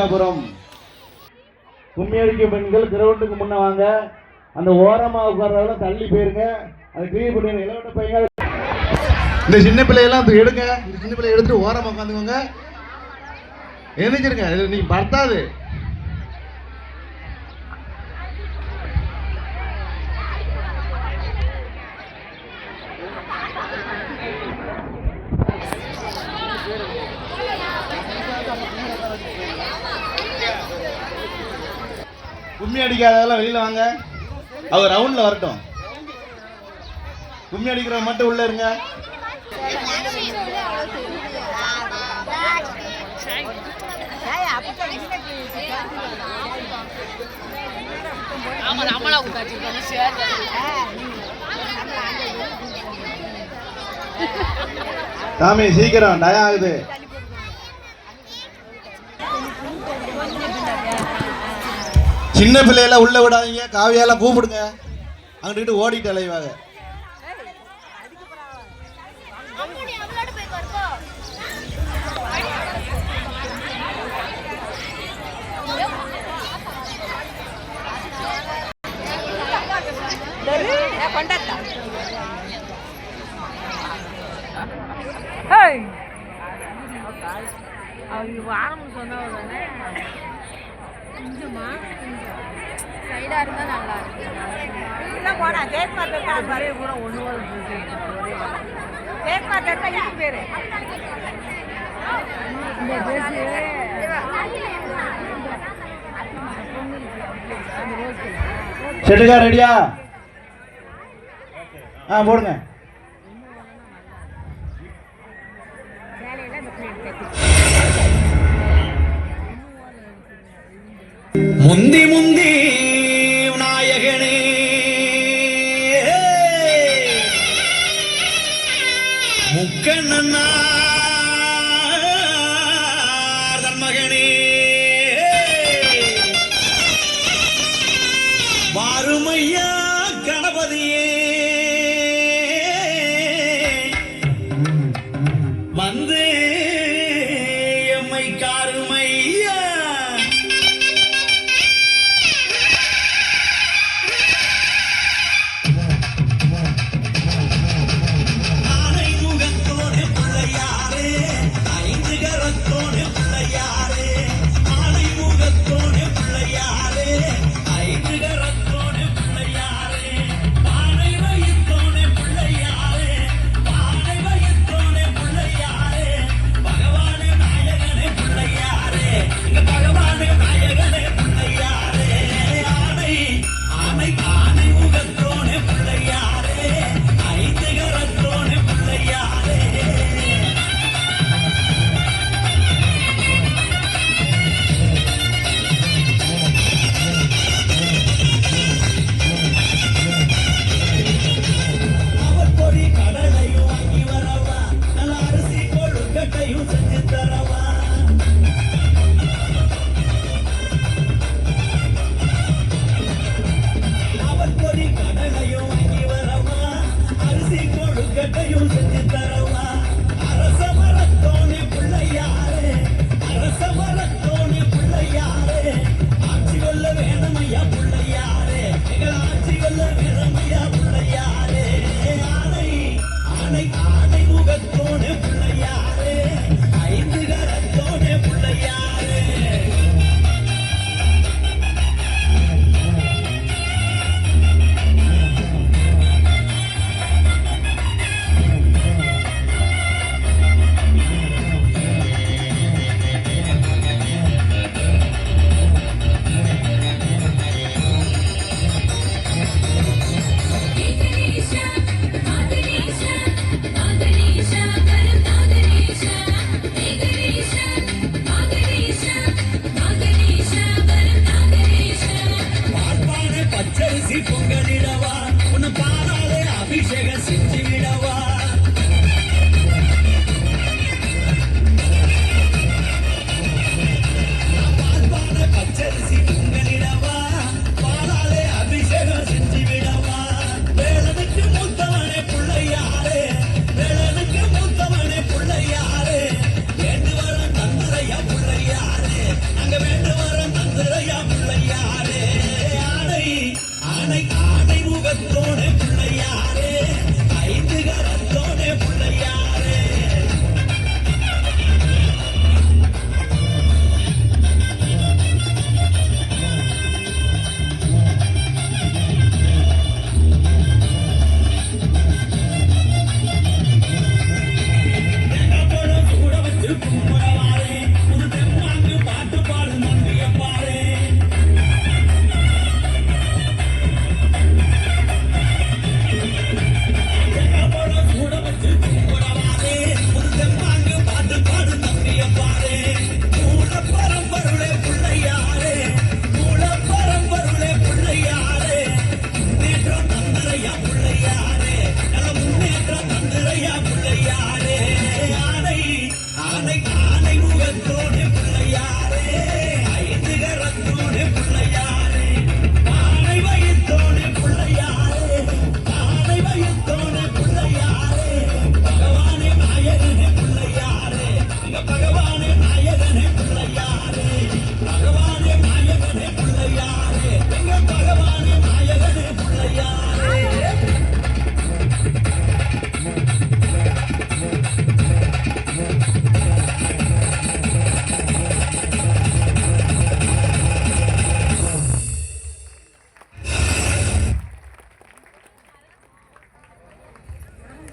மேசியாபுரம் கும்மி அடிக்கும் பெண்கள் கிரவுண்டுக்கு முன்ன வாங்க. அந்த ஓரமா உட்கார்றதெல்லாம் தள்ளி போயிருங்க. அது கிளியர் பண்ணி இளவட்ட பையங்க இந்த சின்ன பிள்ளையெல்லாம் அது எடுங்க. இந்த சின்ன பிள்ளைய எடுத்துட்டு ஓரமா உட்காந்துக்கோங்க. எழுந்திருங்க நீங்கள் நீ அடிக்காதவெல்லாம் வெளியில வாங்க. அவர் ரவுண்ட்ல வரட்டும். கும்மி அடிக்கிறவங்க மட்டும் உள்ள இருங்க. சாமி சீக்கிரம் டயம் ஆகுது. சின்ன பிள்ளையெல்லாம் உள்ள விடாதீங்க காவியெல்லாம் கூப்பிடுங்க. அங்கிட்டு ஓடிட்டு அலைவாங்க. சொன்னவர் தானே கொஞ்சமா சைடா இருந்தா நல்லா இருக்கு. போனா கேக் மார்க்கெட் பூரா ஒன்று கேக் மார்க்கெட் இது பேரு. இந்த செட்டுக்கா ரெடியா ஆ போடுங்க. முந்தி முந்தி நாயகனே முக்கண்ணா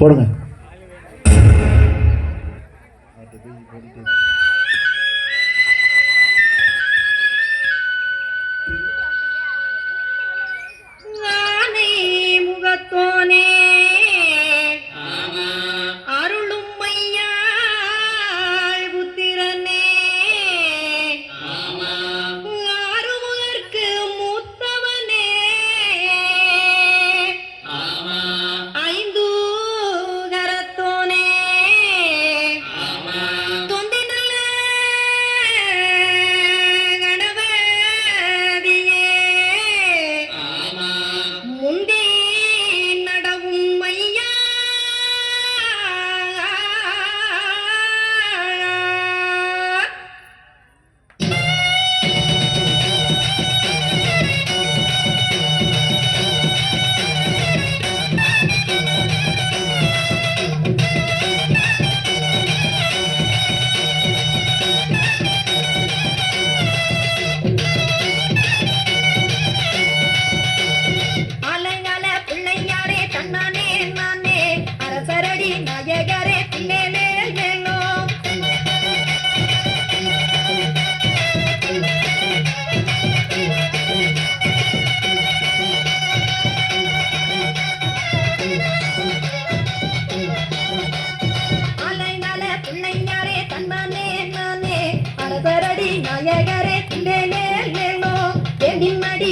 போடுங்க ஏகரே நாயகரே பிள்ளைலே மேலோ எதின்மடி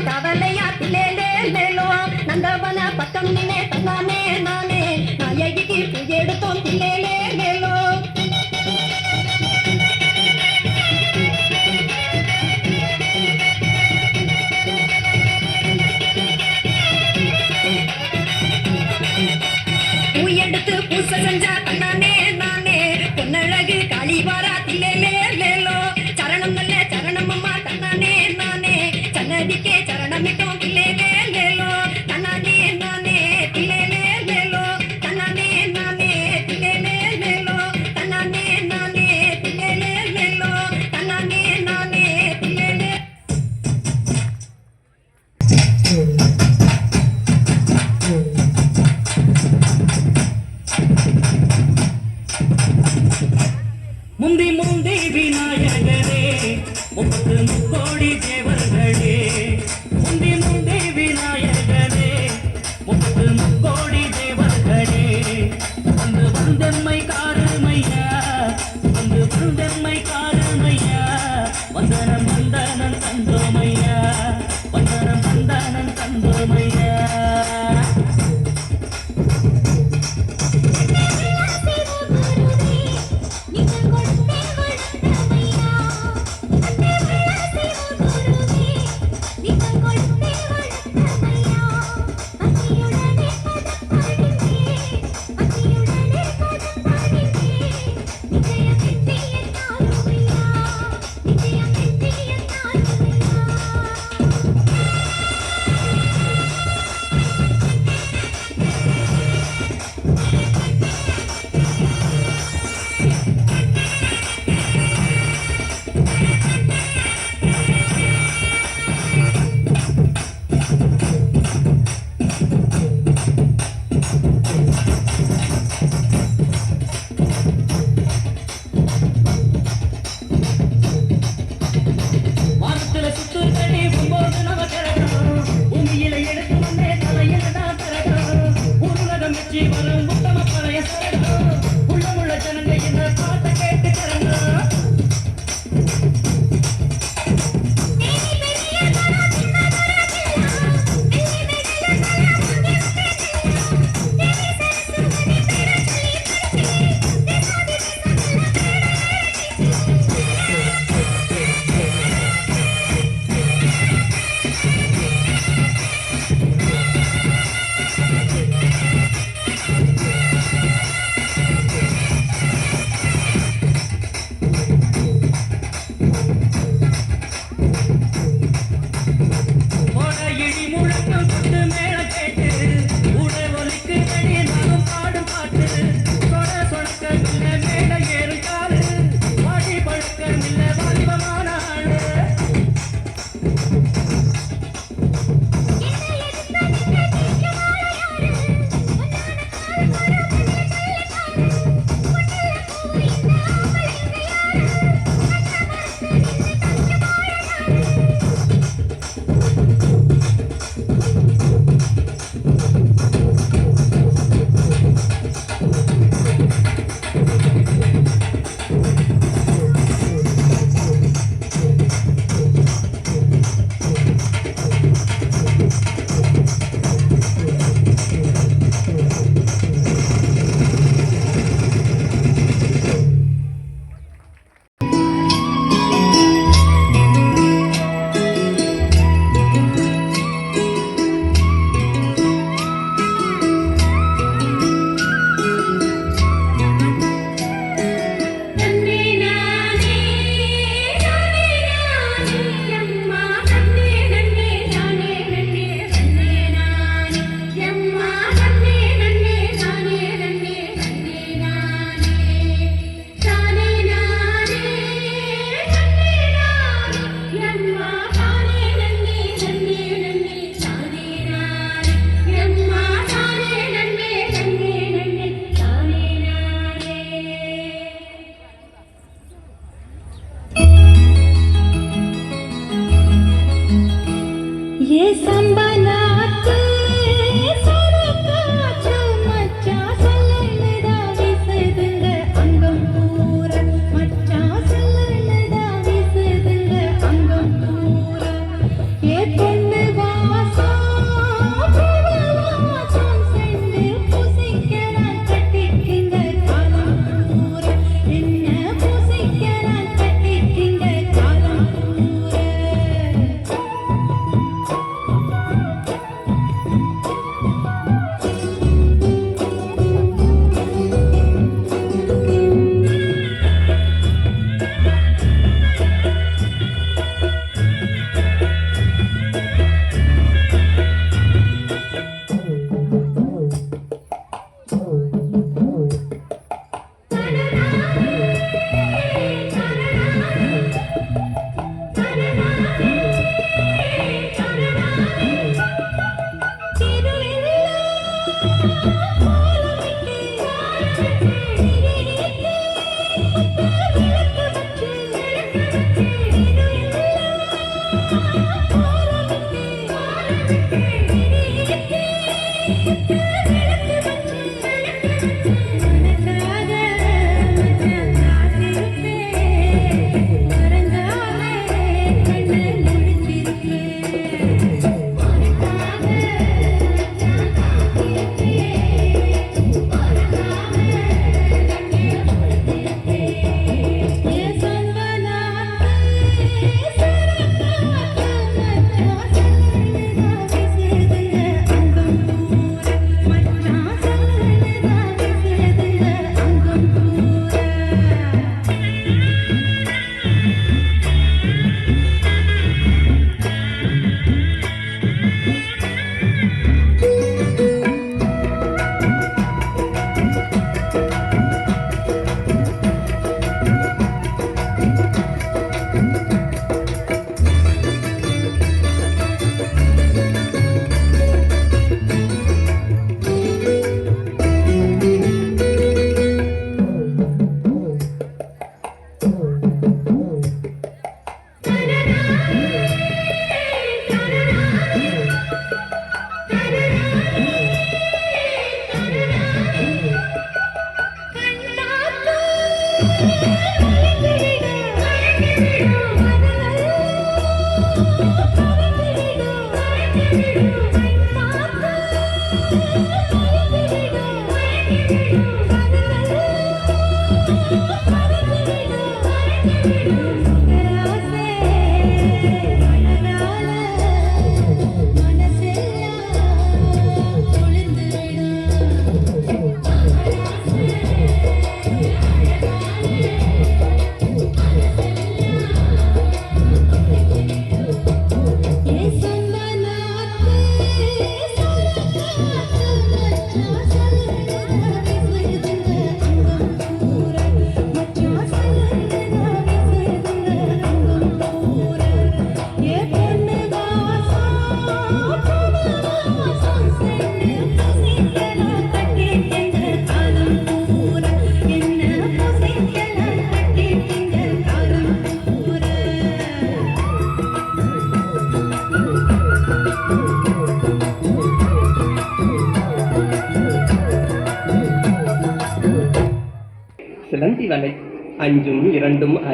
நாலு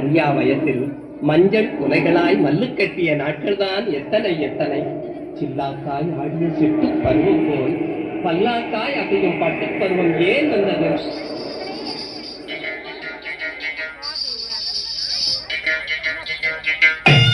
அறியா வயத்தில் மஞ்சள் குலைகளாய் மல்லு கட்டிய நாட்கள்தான் எத்தனை எத்தனை சில்லாக்காய் ஆடிய சிட்டு பருவம் போல் பல்லாக்காய் அசையும் பட்டு பருவம் ஏன் வந்தது Thank you.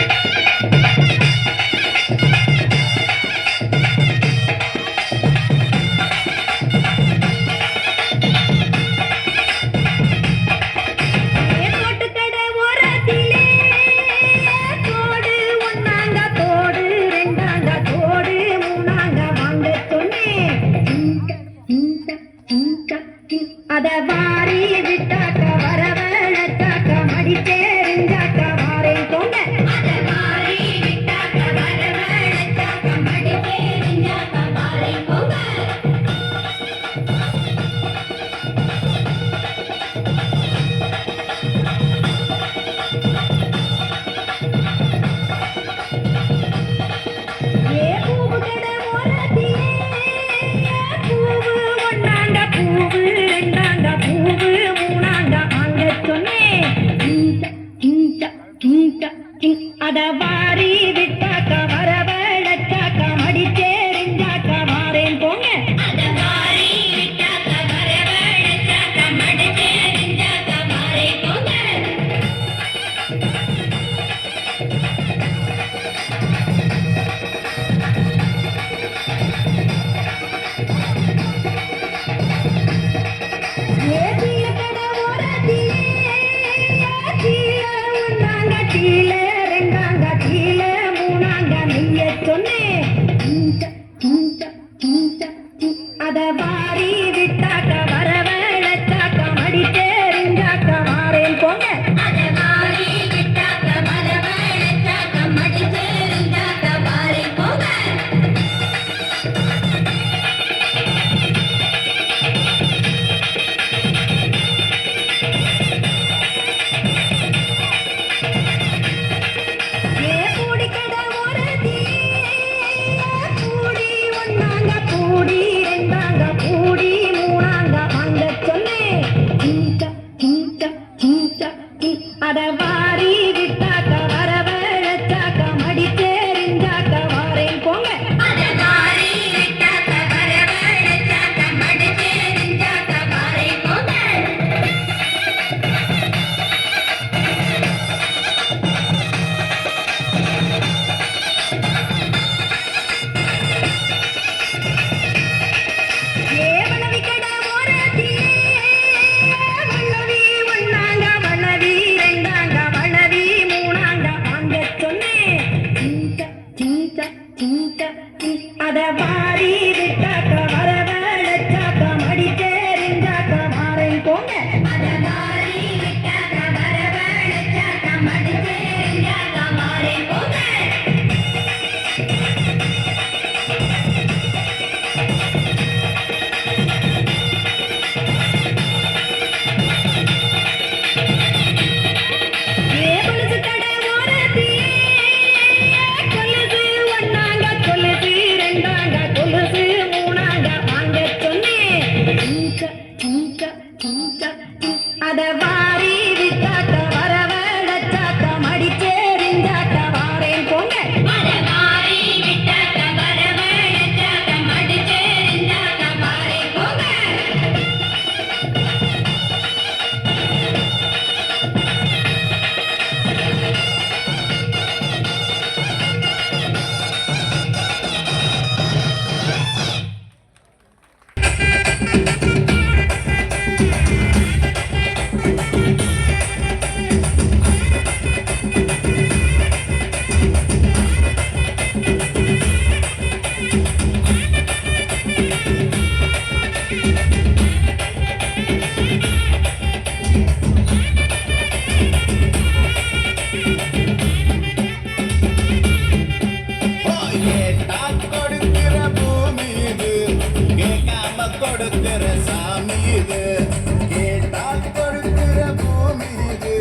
me.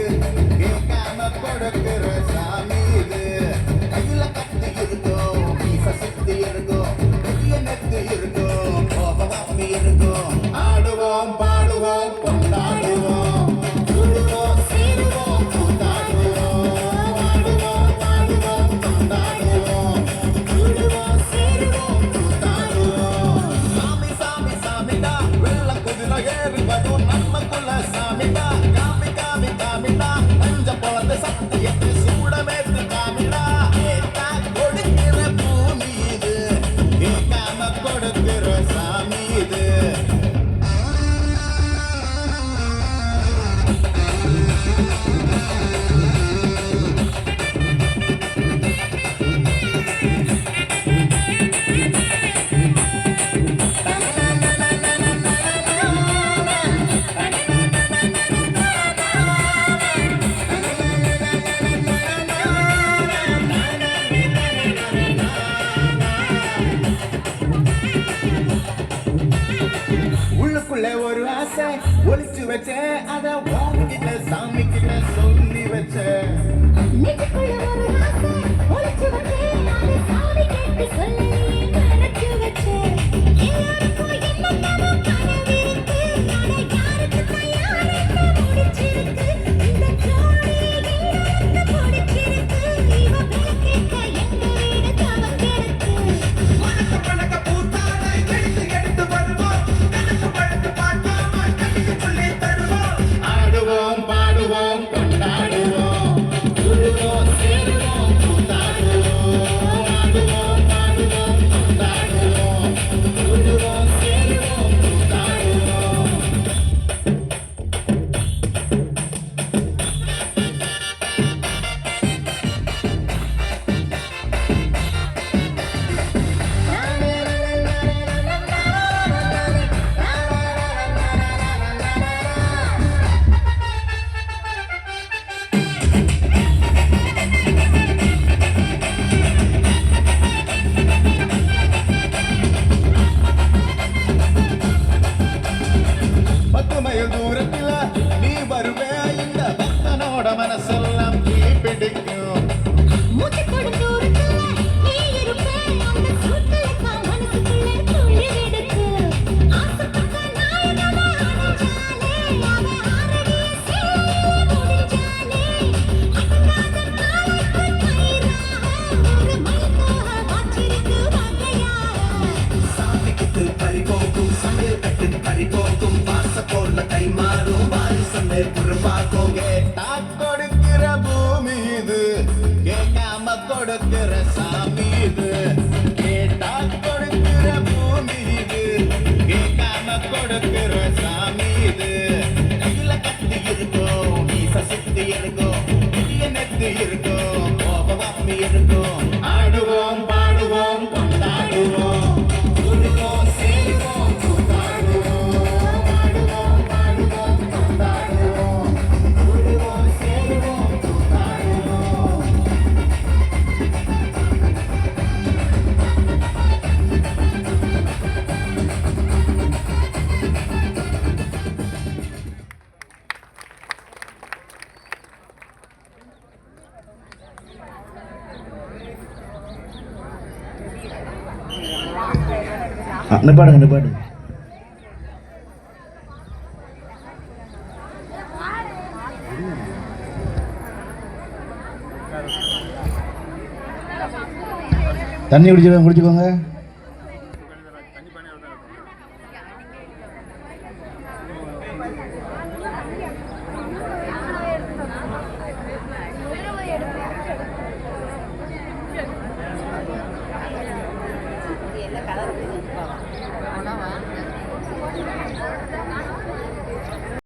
நிப்பாடுங்க நிப்பாடுங்க தண்ணி குடிச்சு குடிச்சுக்கோங்க.